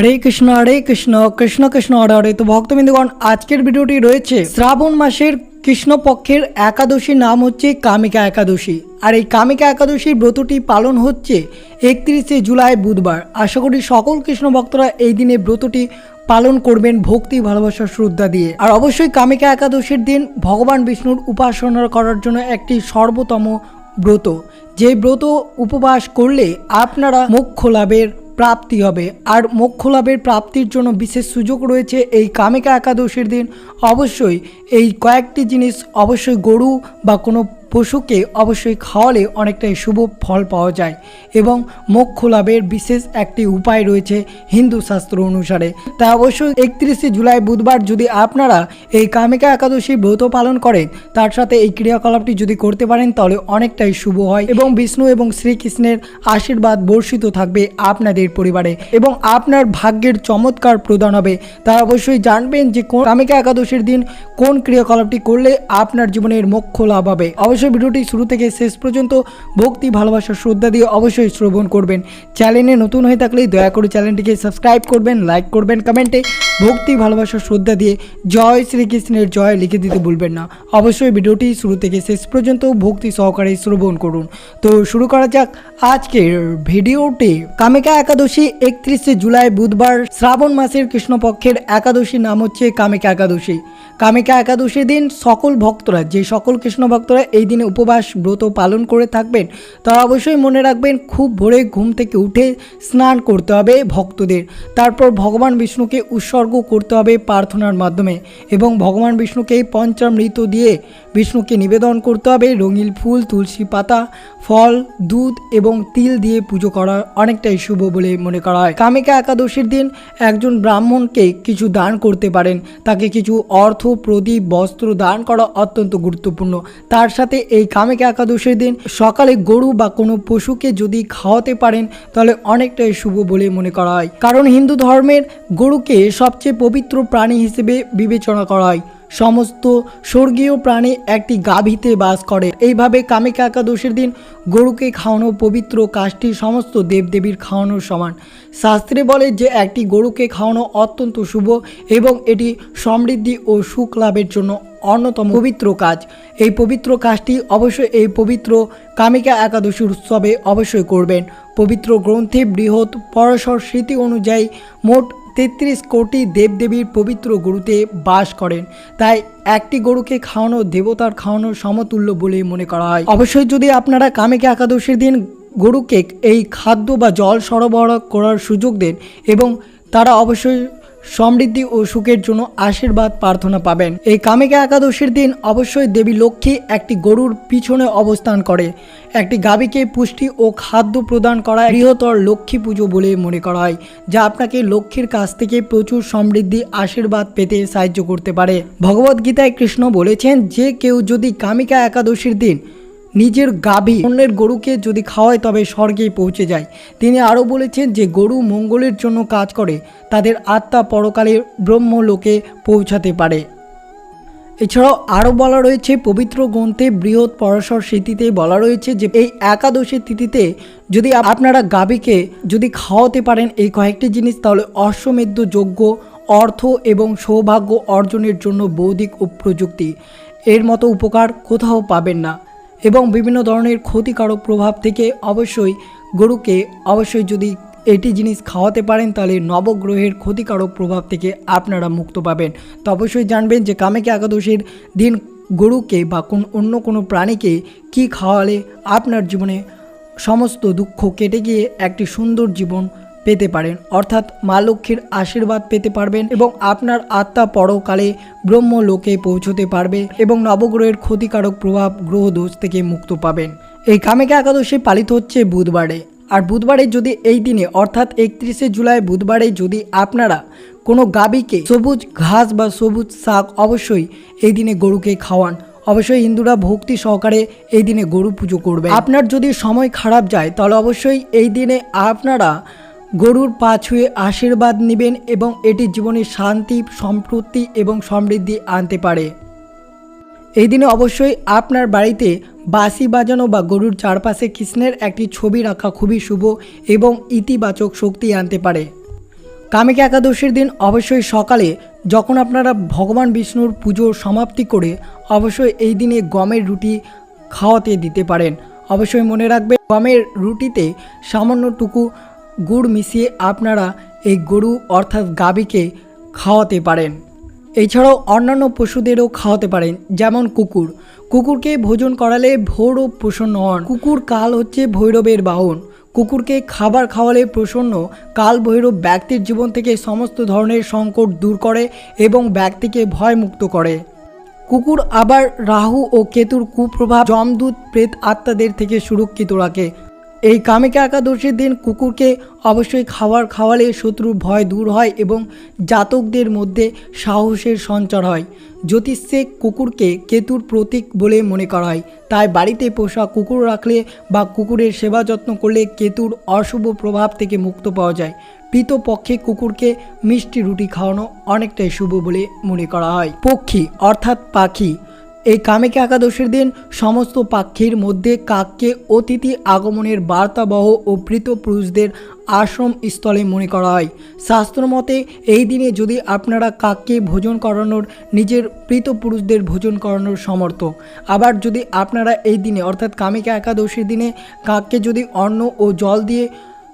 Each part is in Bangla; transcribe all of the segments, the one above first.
হরে কৃষ্ণ হরে কৃষ্ণ কৃষ্ণ কৃষ্ণ, হরে হরে। তো ভক্তবিন্দুগণ, আজকের ভিডিওটি রয়েছে শ্রাবণ মাসের কৃষ্ণপক্ষের একাদশীর নাম হচ্ছে কামিকা একাদশী। আর এই কামিকা একাদশীর ব্রতটি পালন হচ্ছে একত্রিশে জুলাই বুধবার। আশা করি সকল কৃষ্ণ ভক্তরা এই দিনে ব্রতটি পালন করবেন ভক্তি, ভালোবাসা, শ্রদ্ধা দিয়ে। আর অবশ্যই কামিকা একাদশীর দিন ভগবান বিষ্ণুর উপাসনা করার জন্য একটি সর্বোত্তম ব্রত। যে ব্রত উপবাস করলে আপনারা মোক্ষ লাভের প্রাপ্তি হবে। আর মোক্ষ লাভের প্রাপ্তির জন্য বিশেষ সুযোগ রয়েছে এই কামিকা একাদশীর দিন। অবশ্যই এই কয়েকটি জিনিস অবশ্যই গরু বা কোনো পশুকে অবশ্যই খাওয়ালে অনেকটাই শুভ ফল পাওয়া যায় এবং মোক্ষ লাভের বিশেষ একটি উপায় রয়েছে হিন্দু শাস্ত্র অনুসারে। তা অবশ্যই একত্রিশে জুলাই বুধবার যদি আপনারা এই কামিকা একাদশী ব্রত পালন করেন, তার সাথে এই ক্রিয়াকলাপটি যদি করতে পারেন, তাহলে অনেকটাই শুভ হয় এবং বিষ্ণু এবং শ্রীকৃষ্ণের আশীর্বাদ বর্ষিত থাকবে আপনাদের পরিবারে এবং আপনার ভাগ্যের চমৎকার প্রদান হবে। তা অবশ্যই জানবেন যে কোন কামিকা একাদশীর দিন কোন ক্রিয়াকলাপটি করলে আপনার জীবনের মোক্ষ লাভ হবে। অবশ্যই ভিডিওটি শুরু থেকে শেষ পর্যন্ত ভক্তি, ভালোবাসা, শ্রদ্ধা দিয়ে অবশ্যই শ্রবণ করবেন। চ্যানেলে নতুন হয়ে থাকলে দয়া করে চ্যানেলটিকে সাবস্ক্রাইব করবেন, লাইক করবেন, কমেন্টে ভক্তি, ভালোবাসা, শ্রদ্ধা দিয়ে জয় শ্রীকৃষ্ণের জয় লিখে দিতে ভুলবেন না। অবশ্যই ভিডিওটি শুরু থেকে শেষ পর্যন্ত ভক্তি সহকারে শ্রবণ করুন। তো শুরু করা যাক আজকের ভিডিওটি কামিকা একাদশী একত্রিশে জুলাই বুধবার শ্রাবণ মাসের কৃষ্ণপক্ষের একাদশী নাম হচ্ছে কামিকা একাদশী। কামিকা একাদশী দিন সকল ভক্তরা, যে সকল কৃষ্ণ ভক্তরা এই দিনে উপবাস, ব্রত পালন করে থাকবেন, তারা অবশ্যই মনে রাখবেন খুব ভোরে ঘুম থেকে উঠে স্নান করতে হবে ভক্তদের। তারপর ভগবান বিষ্ণুকে উৎসর্গ করতে হবে প্রার্থনার মাধ্যমে এবং ভগবান বিষ্ণুকে পঞ্চামৃত দিয়ে বিষ্ণুকে নিবেদন করতে হবে। রঙিল ফুল, তুলসী পাতা, ফল, দুধ এবং তিল দিয়ে পুজো করা অনেকটাই শুভ বলে মনে করা হয়। কামিকা একাদশীর দিন একজন ব্রাহ্মণকে কিছু দান করতে পারেন। তাকে কিছু অর্থ, প্রদীপ, বস্ত্র দান করা অত্যন্ত গুরুত্বপূর্ণ। তার সাথে এই কামিকা একাদশীর দিন সকালে গরু বা কোনো পশুকে যদি খাওয়াতে পারেন, তাহলে অনেকটাই শুভ বলে মনে করা হয়। কারণ হিন্দু ধর্মের গরুকে সবচেয়ে পবিত্র প্রাণী হিসেবে বিবেচনা করা হয়। সমস্ত স্বর্গীয় প্রাণী একটি গাভীতে বাস করে। এইভাবে কামিকা একাদশীর দিন গরুকে খাওয়ানো, পবিত্র কাজটি সমস্ত দেবদেবীর খাওয়ানোর সমান। শাস্ত্রে বলে যে, একটি গরুকে খাওয়ানো অত্যন্ত শুভ এবং এটি সমৃদ্ধি ও সুখ লাভের জন্য অন্যতম পবিত্র কাজ। এই পবিত্র কাজটি অবশ্যই এই পবিত্র কামিকা একাদশী উৎসবে অবশ্যই করবেন। পবিত্র গ্রন্থে বৃহৎ পরশর স্মৃতি অনুযায়ী মোট তেত্রিশ কোটি দেবদেবীর পবিত্র গরুতে বাস করেন। তাই একটি গরুকে খাওয়ানো দেবতার খাওয়ানোর সমতুল্য বলে মনে করা হয়। অবশ্যই যদি আপনারা কামেকে একাদশীর দিন গরুকে এই খাদ্য বা জল সরবরাহ করার সুযোগ দেন এবং তারা অবশ্যই সমৃদ্ধি ও সুখের জন্য আশীর্বাদ প্রার্থনা পাবেন। এই কামিকা একাদশীর দিন অবশ্যই দেবী লক্ষ্মী একটি গরুর পিছনে অবস্থান করে। একটি গাভীকে পুষ্টি ও খাদ্য প্রদান করা বৃহত্তর লক্ষ্মী পুজো বলে মনে করা হয়, যা আপনাকে লক্ষ্মীর কাছ থেকে প্রচুর সমৃদ্ধি, আশীর্বাদ পেতে সাহায্য করতে পারে। ভগবদ্গীতায় কৃষ্ণ বলেছেন, যে কেউ যদি কামিকা একাদশীর দিন নিজের গাভী অন্যের গরুকে যদি খাওয়ায় তবে স্বর্গে পৌঁছে যায়। তিনি আরও বলেছেন যে গরু মঙ্গলের জন্য কাজ করে, তাদের আত্মা পরকালে ব্রহ্মলোকে পৌঁছাতে পারে। এছাড়াও আরও বলা রয়েছে, পবিত্র গ্রন্থে বৃহৎ পরাশর স্মৃতিতে বলা রয়েছে যে এই একাদশীর তিথিতে যদি আপনারা গাভীকে যদি খাওয়াতে পারেন এই কয়েকটি জিনিস, তাহলে অশ্বমেধ যোগ্য অর্থ এবং সৌভাগ্য অর্জনের জন্য বৌদ্ধিক ও প্রযুক্তি। এর মতো উপকার কোথাও পাবেন না। এবং বিভিন্ন ধরনের ক্ষতিকারক প্রভাব থেকে অবশ্যই গরুকে অবশ্যই যদি এটি জিনিস খাওয়াতে পারেন, তাহলে নবগ্রহের ক্ষতিকারক প্রভাব থেকে আপনারা মুক্ত পাবেন। তো অবশ্যই জানবেন যে কামেকে একাদশীর দিন গরুকে বা কোন অন্য কোনো প্রাণীকে কি খাওয়ালে আপনার জীবনে সমস্ত দুঃখ কেটে গিয়ে একটি সুন্দর জীবন পেতে পারেন। অর্থাৎ মা লক্ষ্মীর আশীর্বাদ পেতে পারবেন এবং আপনার আত্মা পরকালে ব্রহ্মলোকে পৌঁছতে পারবে এবং নবগ্রহের ক্ষতিকারক প্রভাব গ্রহ দোষ থেকে মুক্ত পাবেন। এই কামেকা একাদশী পালিত হচ্ছে বুধবারে। আর বুধবারে যদি এই দিনে, অর্থাৎ একত্রিশে জুলাই বুধবারে যদি আপনারা কোনো গাবিকে সবুজ ঘাস বা সবুজ শাক অবশ্যই এই দিনে গরুকে খাওয়ান। অবশ্যই হিন্দুরা ভক্তি সহকারে এই দিনে গরু পুজো করবে আপনার যদি সময় খারাপ যায়, তাহলে অবশ্যই এই দিনে আপনারা গরুর পা ছুঁয়ে আশীর্বাদ নেবেন এবং এটি জীবনে শান্তি সম্পত্তি এবং সমৃদ্ধি আনতে পারে। এই দিনে অবশ্যই আপনার বাড়িতে বাঁশি বাজানো বা গরুর চারপাশে কৃষ্ণের একটি ছবি রাখা খুবই শুভ এবং ইতিবাচক শক্তি আনতে পারে। কামিকা একাদশীর দিন অবশ্যই সকালে যখন আপনারা ভগবান বিষ্ণুর পুজো সমাপ্তি করে অবশ্যই এই দিনে গমের রুটি খাওয়াতে দিতে পারেন। অবশ্যই মনে রাখবে গমের রুটিতে সামান্যটুকু গুড় মিশিয়ে আপনারা এই গরু অর্থাৎ গাবিকে খাওয়াতে পারেন। এছাড়াও অন্যান্য পশুদেরও খাওয়াতে পারেন, যেমন কুকুর। কুকুরকে ভোজন করালে ভোরও প্রসন্ন হন। কুকুর কাল হচ্ছে ভৈরবের বাহন। কুকুরকে খাবার খাওয়ালে প্রসন্ন। কাল ভৈরব ব্যক্তির জীবন থেকে সমস্ত ধরনের সংকট দূর করে এবং ব্যক্তিকে ভয়মুক্ত করে। কুকুর আবার রাহু ও কেতুর কুপ্রভাব, যমদূত, প্রেত আত্মাদের থেকে সুরক্ষিত রাখে। এই কামিকা একাদশীর দিন কুকুরকে অবশ্যই খাবার খাওয়ালে শত্রুর ভয় দূর হয় এবং জাতকদের মধ্যে সাহসের সঞ্চার হয়। জ্যোতিষে কুকুরকে কেতুর প্রতীক বলে মনে করা হয়। তাই বাড়িতে পোষা কুকুর রাখলে বা কুকুরের সেবা যত্ন করলে কেতুর অশুভ প্রভাব থেকে মুক্ত পাওয়া যায়। পক্ষে কুকুরকে মিষ্টি রুটি খাওয়ানো অনেকটাই শুভ বলে মনে করা হয়। পক্ষী অর্থাৎ পাখি এই কামেকে একাদশীর দিন সমস্ত পাখির মধ্যে কাককে অতিথি আগমনের বার্তাবহ ও পুরুষদের আশ্রম স্থলে মনে করা হয়। শাস্ত্রমতে এই দিনে যদি আপনারা কাককে ভোজন করানোর, নিজের প্রীত পুরুষদের ভোজন করানোর সমর্থ, আবার যদি আপনারা এই দিনে, অর্থাৎ কামিকা একাদশীর দিনে, কাককে যদি অন্ন ও জল দিয়ে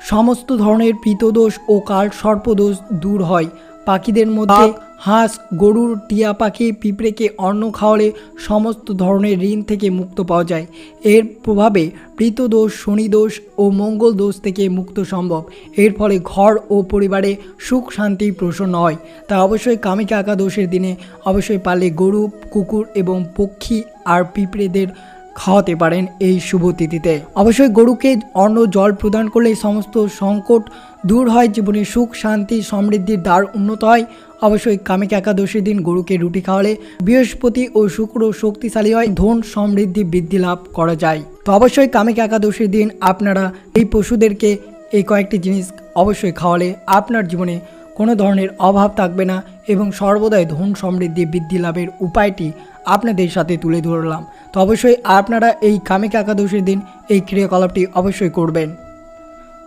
সমস্ত ধরনের পিতদোষ ও কাল সর্পদোষ দূর হয়, পাখিদের মধ্যে হাঁস, গরুর, টিয়া পাখি, পিঁপড়েকে অন্ন খাওয়ালে সমস্ত ধরনের ঋণ থেকে মুক্ত পাওয়া যায়। এর প্রভাবে প্রীতদোষ শনিদোষ ও মঙ্গল দোষ থেকে মুক্ত সম্ভব। এর ফলে ঘর ও পরিবারে সুখ, শান্তি প্রসন্ন হয়। তা অবশ্যই কামিকা একাদশের দিনে অবশ্যই পালে গরু, কুকুর এবং পক্ষী আর পিঁপড়েদের খাওয়াতে পারেন এই শুভ তিথিতে। অবশ্যই গরুকে অন্ন, জল প্রদান করলে সমস্ত সংকট দূর হয়, জীবনে সুখ, শান্তি, সমৃদ্ধির দ্বার উন্নত হয়। অবশ্যই কামিকা একাদশীর দিন গরুকে রুটি খাওয়ালে বৃহস্পতি ও শুক্র শক্তিশালী হয়, ধন সমৃদ্ধি বৃদ্ধি লাভ করা যায়। তো অবশ্যই কামিকা একাদশীর দিন আপনারা এই পশুদেরকে এই কয়েকটি জিনিস অবশ্যই খাওয়ালে আপনার জীবনে কোনো ধরনের অভাব থাকবে না এবং সর্বদাই ধন সমৃদ্ধি বৃদ্ধি লাভের উপায়টি আপনাদের সাথে তুলে ধরলাম। তো অবশ্যই আপনারা এই কামিকা একাদশীর দিন এই ক্রিয়াকলাপটি অবশ্যই করবেন।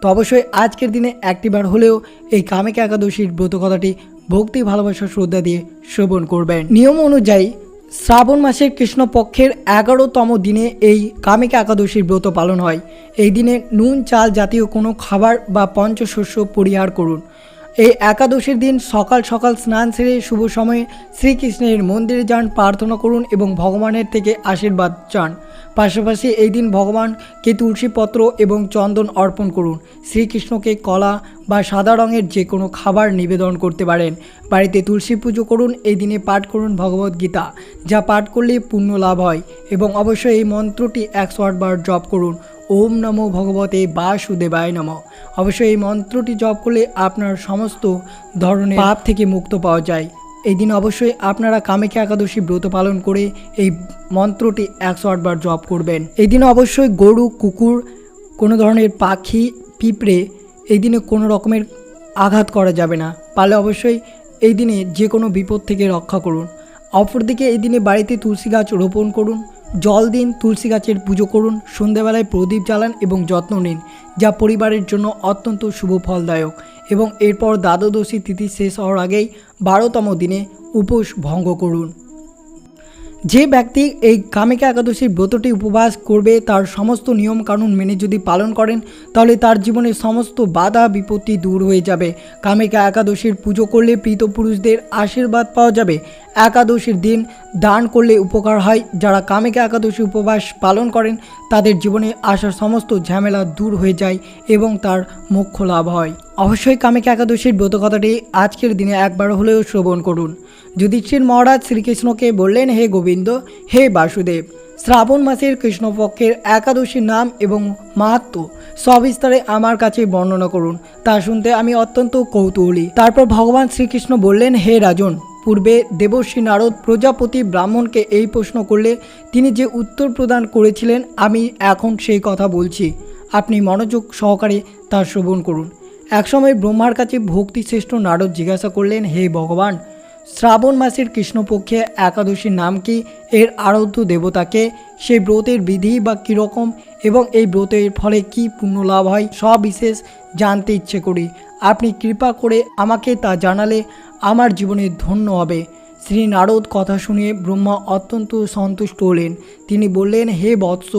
তো অবশ্যই আজকের দিনে একটিবার হলেও এই কামিকা একাদশীর ব্রত কথাটি ভক্তি, ভালোবাসা, শ্রদ্ধা দিয়ে শ্রবণ করবেন। নিয়ম অনুযায়ী শ্রাবণ মাসের কৃষ্ণপক্ষের এগারোতম দিনে এই কামিকা একাদশীর ব্রত পালন হয়। এই দিনে নুন, চাল জাতীয় কোনো খাবার বা পঞ্চশস্য পরিহার করুন। এই একাদশীর দিন সকাল সকাল স্নান সেরে শুভ সময়ে শ্রীকৃষ্ণের মন্দিরে যান, প্রার্থনা করুন এবং ভগবানের থেকে আশীর্বাদ চান। পাশাপাশি এই দিন ভগবানকে তুলসীপত্র এবং চন্দন অর্পণ করুন। শ্রীকৃষ্ণকে কলা বা সাদা রঙের যে কোনো খাবার নিবেদন করতে পারেন। বাড়িতে তুলসী পুজো করুন, এই দিনে পাঠ করুন ভগবদ্গীতা যা পাঠ করলে পুণ্য লাভ হয় এবং অবশ্যই এই মন্ত্রটি একশো আটবার জপ করুন। ওম নমো ভগবতে বাসুদেবায় নম। অবশ্যই এই মন্ত্রটি জপ করলে আপনার সমস্ত ধরনের পাপ থেকে মুক্ত পাওয়া যায়। এই দিন অবশ্যই আপনারা কামেখ্যা একাদশী ব্রত পালন করে এই মন্ত্রটি একশো আটবার জপ করবেন। এই দিন অবশ্যই গরু, কুকুর, কোনো ধরনের পাখি, পিঁপড়ে এই দিনে কোনো রকমের আঘাত করা যাবে না। পারলে অবশ্যই এই দিনে যে কোনো বিপদ থেকে রক্ষা করুন। অপরদিকে এই দিনে বাড়িতে তুলসী গাছ রোপণ করুন, জল দিন, তুলসী গাছের পুজো করুন সন্ধেবেলায় প্রদীপ জ্বালান এবং যত্ন নিন, যা পরিবারের জন্য অত্যন্ত শুভ ফলদায়ক। এবং এরপর দ্বাদশী তিথি শেষ হওয়ার আগেই বারোতম দিনে উপোস ভঙ্গ করুন। যে ব্যক্তি এই কামিকা একাদশীর ব্রতটি উপবাস করবে, তার সমস্ত নিয়ম কানুন মেনে যদি পালন করেন, তাহলে তার জীবনের সমস্ত বাধা বিপত্তি দূর হয়ে যাবে। কামিকা একাদশীর পুজো করলে প্রীতপুরুষদের আশীর্বাদ পাওয়া যাবে। একাদশীর দিন দান করলে উপকার হয়। যারা কামিকা একাদশী উপবাস পালন করেন, তাদের জীবনে আসার সমস্ত ঝামেলা দূর হয়ে যায় এবং তার মোক্ষ লাভ হয়। অবশ্যই কামিকা একাদশীর ব্রত কথাটি আজকের দিনে একবার হলেও শ্রবণ করুন। যুধিষ্ঠির মহারাজ শ্রীকৃষ্ণকে বললেন, হে গোবিন্দ, হে বাসুদেব, শ্রাবণ মাসের কৃষ্ণপক্ষের একাদশীর নাম এবং মাহাত্ম সবিস্তারে আমার কাছে বর্ণনা করুন। তা শুনতে আমি অত্যন্ত কৌতূহলী। তারপর ভগবান শ্রীকৃষ্ণ বললেন, হে রাজন পূর্বে দেবশ্রী নারদ প্রজাপতি ব্রাহ্মণকে এই প্রশ্ন করলে তিনি যে উত্তর প্রদান করেছিলেন, আমি এখন সেই কথা বলছি। আপনি মনোযোগ সহকারে তা শ্রবণ করুন। একসময় ব্রহ্মার কাছে ভক্তিশ্রেষ্ঠ নারদ জিজ্ঞাসা করলেন, হে ভগবান, শ্রাবণ মাসের কৃষ্ণপক্ষে একাদশীর নাম কি? এর আরাধ্য দেবতাকে? সেই ব্রতের বিধি বা কীরকম? এবং এই ব্রতের ফলে কি পুণ্য লাভ হয়? সব বিশেষ জানতে ইচ্ছে করি। আপনি কৃপা করে আমাকে তা জানালে আমার জীবনে ধন্য হবে। শ্রী নারদ কথা শুনে ব্রহ্মা অত্যন্ত সন্তুষ্ট হলেন। তিনি বললেন, হে বৎস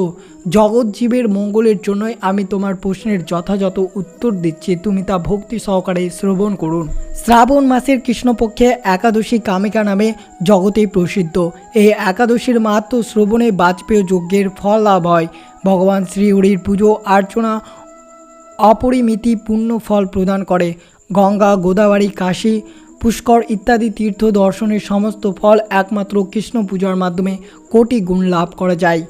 জগৎজীবের মঙ্গলের জন্যই আমি তোমার প্রশ্নের যথাযথ উত্তর দিচ্ছি। তুমি তা ভক্তি সহকারে শ্রবণ করুন। শ্রাবণ মাসের কৃষ্ণপক্ষে একাদশী কামিকা নামে জগতেই প্রসিদ্ধ। এই একাদশীর মাহাত্ম শ্রবণে বাজপেয় যজ্ঞের ফল লাভ হয়। ভগবান শ্রীহরির পুজো, অর্চনা, অপরিমিতি পূর্ণ ফল প্রদান করে। গঙ্গা, গোদাবরী, কাশী পুষ্কর ইত্যাদি তীর্থ দর্শনের সমস্ত ফল একমাত্র কৃষ্ণ পূজার মাধ্যমে কোটি গুণ লাভ করা যায়।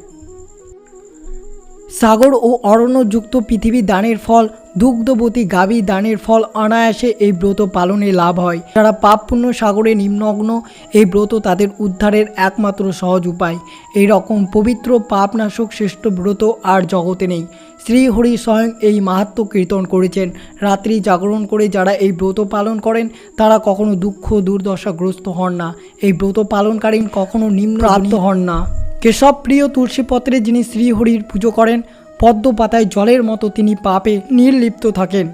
সাগর ও অরণ্যযুক্ত পৃথিবী দানের ফল, দুগ্ধবতী গাভী দানের ফল অনায়াসে এই ব্রত পালনে লাভ হয়। যারা পাপ পুণ্য সাগরে নিম্নগ্ন এই ব্রত তাদের উদ্ধারের একমাত্র সহজ উপায়। এই রকম পবিত্র পাপনাশক শ্রেষ্ঠ ব্রত আর জগতে নেই। শ্রীহরি স্বয়ং এই মাহাত্ম কীর্তন করেছেন। রাত্রি জাগরণ করে যারা এই ব্রত পালন করেন, তারা কখনো দুঃখ দুর্দশাগ্রস্ত হন না। এই ব্রত পালনকালীন কখনো নিম্ন প্রাপ্ত হন না। কেশবপ্রিয় তুলসীপত্রে যিনি শ্রীহরির পুজো করেন পদ্ম পাতায় জলের মতো তিনি পাপে নির্লিপ্ত থাকেন।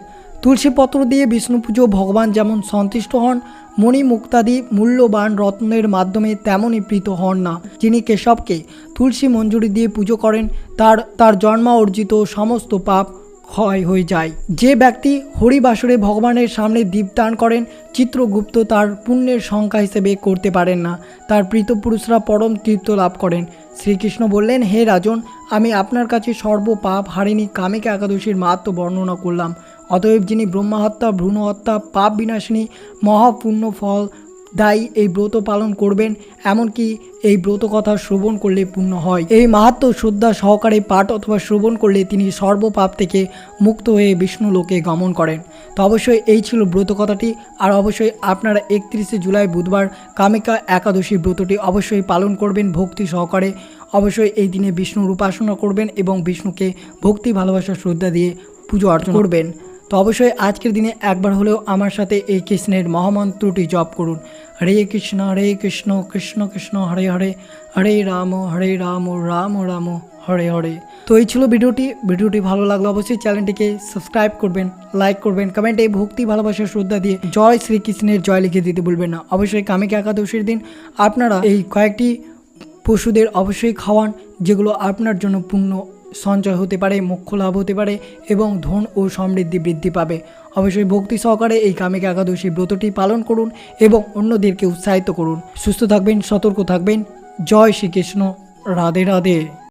তুলসীপত্র দিয়ে বিষ্ণু পুজো ভগবান যেমন সন্তুষ্ট হন মণি মুক্তাদি মূল্যবান রত্নের মাধ্যমে তেমনই প্রীত হন না। যিনি কেশবকে তুলসী মঞ্জুরি দিয়ে পুজো করেন, তার তার জন্মা অর্জিত সমস্ত পাপ ক্ষয় হয়ে যায়। যে ব্যক্তি হরিবাসরে ভগবানের সামনে দীপদান করেন, চিত্রগুপ্ত তার পুণ্যের সংখ্যা হিসেবে করতে পারেন না। তার প্রীতপুরুষরা পরম তৃপ্ত লাভ করেন। শ্রীকৃষ্ণ বললেন, হে রাজন, আমি আপনার কাছে সর্ব পাপ হারিণী কামিকা একাদশীর মাহাত্ম বর্ণনা করলাম। অতএব যিনি ব্রহ্মহত্যা ভ্রূণ হত্যা পাপ বিনাশিনী মহাপুণ্য ফল দায়ী এই ব্রত পালন করবেন, এমনকি এই ব্রত কথা শ্রবণ করলে পূর্ণ হয়। এই মাহাত্ম শ্রদ্ধা সহকারে পাঠ অথবা শ্রবণ করলে তিনি সর্বপাপ থেকে মুক্ত হয়ে বিষ্ণু লোকে গমন করেন। তো অবশ্যই এই ছিল ব্রত কথাটি। আর অবশ্যই আপনারা একত্রিশে জুলাই বুধবার কামিকা একাদশী ব্রতটি অবশ্যই পালন করবেন ভক্তি সহকারে। অবশ্যই এই দিনে বিষ্ণুর উপাসনা করবেন এবং বিষ্ণুকে ভক্তি, ভালোবাসা, শ্রদ্ধা দিয়ে পুজো অর্চনা করবেন। তো অবশ্যই আজকের দিনে একবার হলেও আমার সাথে এই কৃষ্ণের মহামন্ত্রটি জপ করুন। হরে কৃষ্ণ হরে কৃষ্ণ কৃষ্ণ কৃষ্ণ, হরে হরে হরে রাম হরে রাম রাম রাম, হরে হরে। তো এই ছিল ভিডিওটি। ভিডিওটি ভালো লাগল অবশ্যই চ্যানেলটিকে সাবস্ক্রাইব করবেন, লাইক করবেন, কমেন্টে ভক্তি, ভালোবাসা, শ্রদ্ধা দিয়ে জয় শ্রীকৃষ্ণের জয় লিখে দিতে ভুলবেন না। অবশ্যই কামিকা একাদশীর দিন আপনারা এই কয়েকটি পশুদের অবশ্যই খাওয়ান, যেগুলো আপনার জন্য পূর্ণ সঞ্চয় হতে পারে মুখ্য লাভ হতে পারে এবং ধন ও সমৃদ্ধি বৃদ্ধি পাবে। অবশ্যই ভক্তি সহকারে এই কামিকা একাদশী ব্রতটি পালন করুন এবং অন্যদেরকে উৎসাহিত করুন। সুস্থ থাকবেন, সতর্ক থাকবেন। জয় শ্রীকৃষ্ণ। রাধে রাধে।